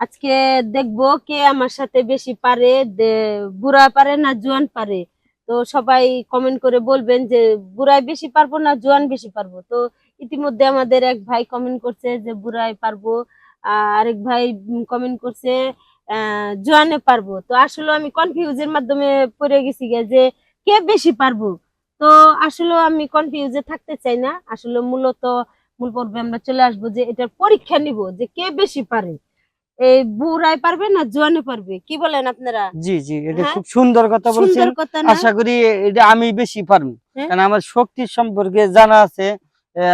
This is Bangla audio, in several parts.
আজকে দেখব কে আমার সাথে বেশি পারে বুড়া পারে না জোয়ান পারে? তো সবাই কমেন্ট করে বলবেন যে বুড়াই বেশি পারব না জোয়ান বেশি পারব? তো ইতিমধ্যে আমাদের এক ভাই কমেন্ট করছে যে বুড়াই পারব। আর আরেক ভাই কমেন্ট করছে জোয়ানে পারব। তো আসলে আমি কনফিউজের মাধ্যমে পড়ে গেছি যে, কে বেশি পারব? তো আসলে আমি কনফিউজে থাকতে চাই না। আসলে মূলত মূল পর্বে আমরা চলে আসব যে, এটার পরীক্ষা নিব যে, কে বেশি পারে? এই বুড়াই পারবে না জোয়ানে পারবে? কি বলেন আপনারা? জি জি এটা হ্যাঁ? খুব সুন্দর কথা বলছেন। আশা করি এটা আমি বেশি পারব। হ্যাঁ? কারণ আমার শক্তির সম্পর্কে জানা আছে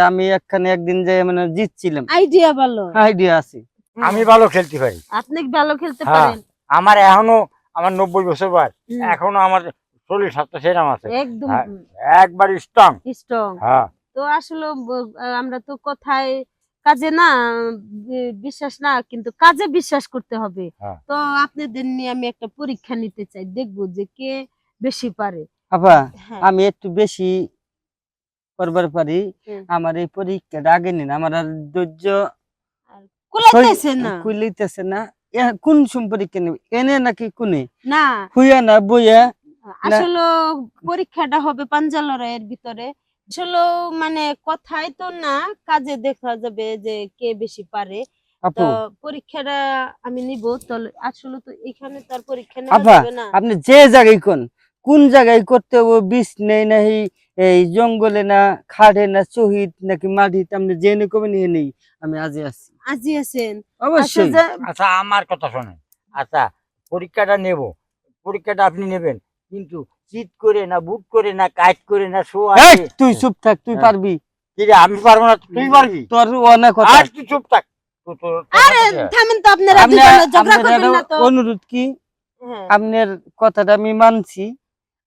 আমি একখানে একদিন যে মানে জিতছিলাম। আইডিয়া ভালো। আইডিয়া আছে। আমি ভালো খেলতে পারি। আপনি ভালো খেলতে হ্যাঁ। পারেন? আমার এখনও আমার নব্বই বছর বয়স। এখনও আমার শরীর স্বাস্থ্য সেরাম আছে। একদম। হ্যাঁ। একবার স্ট্রং স্ট্রং হ্যাঁ। তো আসলে আমরা তো কথায় কাজে না বিশ্বাস না কিন্তু কাজে বিশ্বাস করতে হবে। হ্যাঁ। তো আপনাদের নিয়ে আমি একটা পরীক্ষা নিতে চাই দেখব যে কে বেশি পারে। আপা হ্যাঁ। আমি একটু বেশি করবার পারি। আমার এই পরীক্ষাটা আগে নিন আমার আর ধৈর্য কুলাইতেছে না। কোন সম পরীক্ষা নেবে? এনে নাকি কোনে? না। হুইয়া না বইয়া? আসলে পরীক্ষাটা হবে পাঞ্জা লড়াইয়ের ভিতরে। আসলে মানে কথাই তো না কাজে দেখা যাবে যে কে বেশি পারে। তো পরীক্ষাটা আমি নিব তো আসলে তো এখানে তার পরীক্ষা নেওয়া যাবে না। আপনি যে জায়গায় কোন কোন জায়গায় করতে হবে বিষ নেই নাহি এই জঙ্গলে না খাড়ে না শহীদ নাকি মাটিতে আপনি জেনে কবে নিয়ে নেই? আমি আজই আসছি আজি আছেন? আচ্ছা অবশ্যই আচ্ছা আমার কথা শোনেন। আচ্ছা পরীক্ষাটা নেব। পরীক্ষাটা আপনি নেবেন কিন্তু চিট করে না বুট করে না কাজ করে না শো আছে। তুই চুপ থাক তুই হ্যাঁ। পারবি। কি আমি পারব না তুই পারবি? তোর অনেক কথা। আর তুই চুপ থাক। আরে থামেন তো আপনারা আপনার- ঝগড়া করবেন না তো। অনুরোধ কি? হ্যাঁ। আপনার কথাটা আমি মানছি।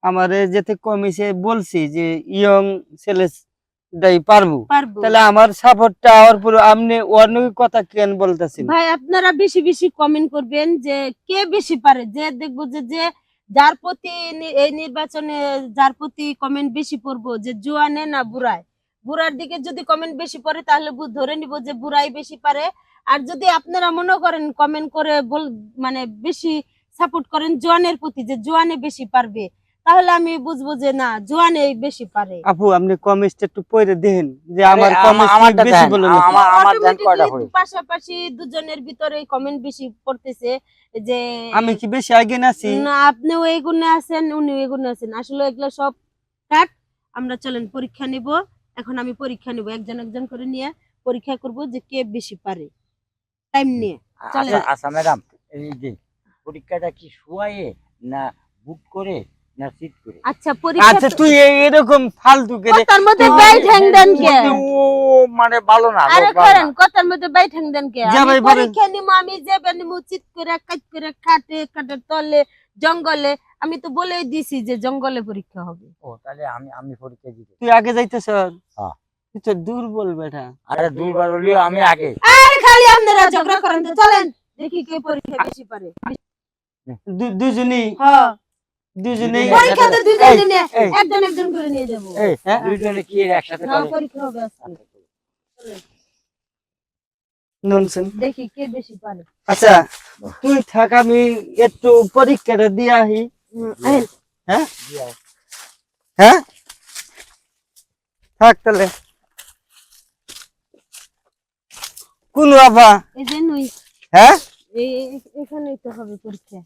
আমারে যেতে কমিছে বলছি যে ইয়ং ছেলেটাই পারব। পারব। তাহলে আমার সাপোর্টটা আর পুরো আপনি অন্য কথা কেন বলতেছেন? ভাই আপনারা বেশি বেশি কমেন্ট করবেন যে কে বেশি পারে? যে দেখব যে যে যার প্রতি এই নির্বাচনে যার প্রতি কমেন্ট বেশি পড়ব যে জুয়ানে না বুড়ায়? বুড়ার দিকে যদি কমেন্ট বেশি পড়ে তাহলে ধরে নিব যে বুড়াই বেশি পারে। আর যদি আপনারা মনে করেন কমেন্ট করে বল মানে বেশি সাপোর্ট করেন জোয়ানের প্রতি যে জোয়ানে বেশি পারবে তাহলে আমি বুঝব যে না জোয়ানে বেশি পারে। আপু আপনি কমেন্টটা একটু পড়ে দেখেন যে আমার আমা- কমেন্ট বেশি দেন, বলে আমার আমার দেন কয়টা হয়ে পাশাপাশি দুজনের ভিতরে কমেন্ট বেশি পড়তেছে যে আমি কি বেশি আগে আছি? না আপনিও এই গুণে আছেন উনিও এই গুণে আছেন। আসলে এগুলো সব কাট আমরা চলেন পরীক্ষা নিব। এখন আমি পরীক্ষা নিব একজন একজন করে নিয়ে পরীক্ষা করব যে কে বেশি পারে। টাইম নিয়ে। চলেন। আচ্ছা আচ্ছা ম্যাডাম এই যে পরীক্ষাটা কি শুয়ায়ে না বুট করে না করে। আচ্ছা পরীক্ষা আচ্ছা তুই এরকম ফালতু করে কথার মধ্যে বাইট হ্যাং দেন কে? ও মানে ভালো না আরে করেন। কথার মধ্যে বাইট হ্যাং দেন কে? আমি পরীক্ষা নিব আমি যাবে নিব চিত করে কাট করে কাটে কাটে তলে জঙ্গলে। আমি তো বলেই দিছি যে জঙ্গলে পরীক্ষা হবে। ও তাহলে আমি আমি পরীক্ষা দিতে তুই আগে যাইতেছ? হ্যাঁ। তুই তো দুর্বল বেটা। আরে দুইবার হলেও আমি আগে। আরে খালি আপনারা ঝগড়া করেন তো চলেন। দেখি কে পরীক্ষা বেশি পারে। দুজনেই? হ্যাঁ। দুজনেই এই। একজন একজন করে নিয়ে যাব। হ্যাঁ? কি একসাথে করে? পরীক্ষা হবে আজকে। ননসেন্স দেখি কে বেশি পারে। আচ্ছা তুই থাক আমি একটু পরীক্ষাটা দিয়ে আহি। হ্যাঁ? হ্যাঁ? থাক তাহলে। কোন বাবা এই যে নুই। হ্যাঁ? এই এই- এখানেই তো হবে পরীক্ষা।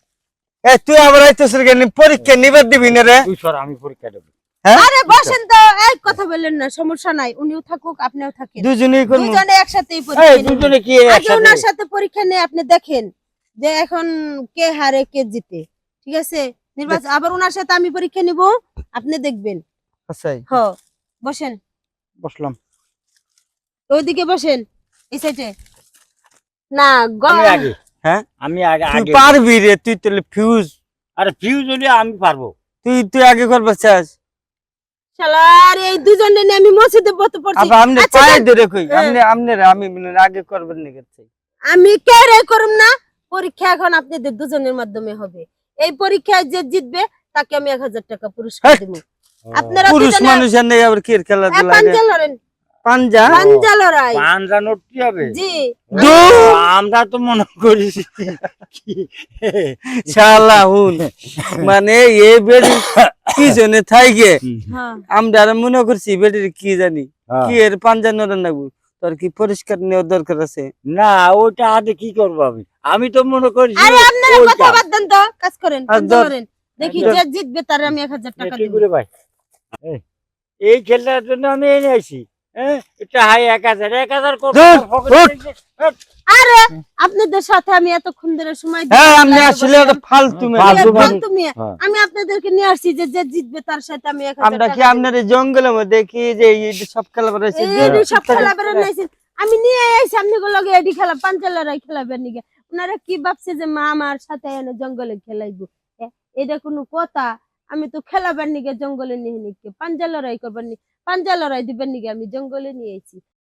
এ তুই আবার আইতেছিস কেন? পরীক্ষা নিবার দিবি না রে? তুই সর আমি পরীক্ষা দেবো। হ্যাঁ? আরে বসেন তো এই কথা বললেন না সমস্যা নাই উনিও থাকুক আপনিও থাকেন। দুজনেই দুজনে একসাথেই এই পরীক্ষা। দুজনে কি একসাথে? ওনার সাথে পরীক্ষা নিয়ে আপনি দেখেন যে এখন কে হারে কে জিতে। ঠিক আছে? নির্বাচন আবার ওনার সাথে আমি পরীক্ষা নিব আপনি দেখবেন। আচ্ছাই হ বসেন। বসলাম। ওইদিকে বসেন এই সাইডে না গ হ্যাঁ? আমি আগে তুই আগে পারবি রে তুই তাহলে ফিউজ আরে ফিউজ হলে আমি পারব। তুই তুই আগে করবে চাস শালার এই দুজনে আমি মসজিদে বসে পড়ছি। আবার আমনে পায়ে ধরে কই। আমনে আমনে আমি আগে করবেন নাকি চাই আমি কে রে করুম না? পরীক্ষা এখন আপনাদের দুজনের মাধ্যমে হবে। এই পরীক্ষায় যে জিতবে তাকে আমি এক হাজার টাকা পুরস্কার। দিব। আপনারা পুরুষ মানুষের নেই আবার কি খেলাধুলা পাঞ্জা? পাঞ্জা লড়াই। পাঞ্জা হবে? জি। আমরা তো মনে করি কি? মানে এ বেড়ি পিছনে থাইকে হ্যাঁ। আমরা মনে করছি বেটির কি জানি? হ্যাঁ। কি এর পাঞ্জা তোর কি পরিষ্কার নেওয়ার দরকার আছে? না ওটা হাতে কি করব আমি? আমি তো মনে করি আরে আপনারা কথা বাদ দেন তো কাজ করেন পাঞ্জা দেখি যে জিতবে তার আমি এক হাজার টাকা ঠিক দিব। করে ভাই। এই, এই খেলার জন্য আমি এনে আইছি। আরে আপনাদের সাথে আমি এতক্ষণ ধরে সময় আমি আসলে ফালতু আমি ফালতু মেয়ে। আমি আপনাদেরকে নিয়ে আসছি যে যে জিতবে তার সাথে আমি আমরা কি আপনার জঙ্গলের মধ্যে যে সব খেলা বেড়াইছে সব খেলা বেড়ান আমি নিয়ে আইছি আপনি গুলো এডি খেলা খেলাবেন ওনারা কি ভাবছে যে মা আমার সাথে এনে জঙ্গলে খেলাইবো? এটা কোনো কথা। আমি তো খেলাবার নিকে জঙ্গলে নিয়ে নিকে পাঞ্জা লড়াই করবার নি পাঞ্জা লড়াই দিবেন নাকি? আমি জঙ্গলে নিয়েছি